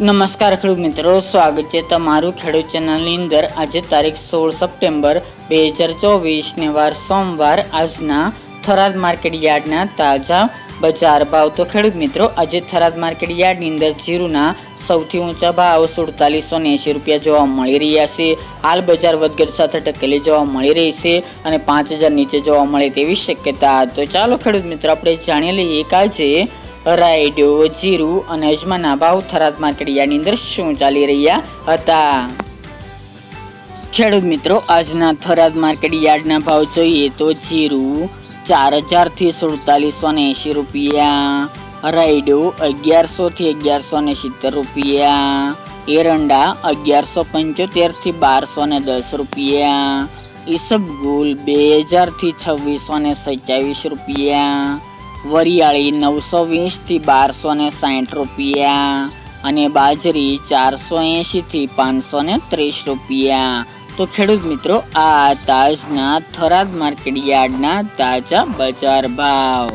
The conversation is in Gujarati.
નમસ્કાર ખેડૂત મિત્રો, સ્વાગત છે તમારું ખેડૂત ચેનલની અંદર. આજે તારીખ સોળ સપ્ટેમ્બર બે હજાર ચોવીસને વાર સોમવાર. આજના થરાદ માર્કેટ યાર્ડના તાજા બજાર ભાવ. તો ખેડૂત મિત્રો, આજે થરાદ માર્કેટ યાર્ડની અંદર જીરુના સૌથી ઊંચા ભાવ સુડતાલીસો ને એંશી રૂપિયા જોવા મળી રહ્યા છે. હાલ બજાર વધઘટ સાથે ટકેલી જોવા મળી રહી છે અને પાંચ હજાર નીચે જોવા મળે તેવી શક્યતા. તો ચાલો ખેડૂત મિત્રો, આપણે જાણી લઈએ કે આજે રાયડો, જીરું અને અજમાના ભાવ થરાદ માર્કેટ યાર્ડની અંદર શું ચાલી રહ્યા હતા? ખેડૂત મિત્રો, આજના થરાદ માર્કેટ યાર્ડના ભાવ જોઈએ તો જીરું ચાર હજારથી સુડતાલીસો ને એંશી રૂપિયા, રાયડો અગિયારસો થી અગિયારસો ને સિત્તેર રૂપિયા, એરંડા અગિયારસો પંચોતેરથી બારસો ને દસ રૂપિયા, ઈસબગુલ બે હજારથી છવ્વીસો ને સત્યાવીસ રૂપિયા વરિયાળી નવસો વીસથી બારસો ને સાઠ રૂપિયા અને બાજરી ચારસો એંશીથી પાંચસો ને ત્રીસ રૂપિયા. તો ખેડૂત મિત્રો, આ તાજના થરાદ માર્કેટ યાર્ડના તાજા બજાર ભાવ.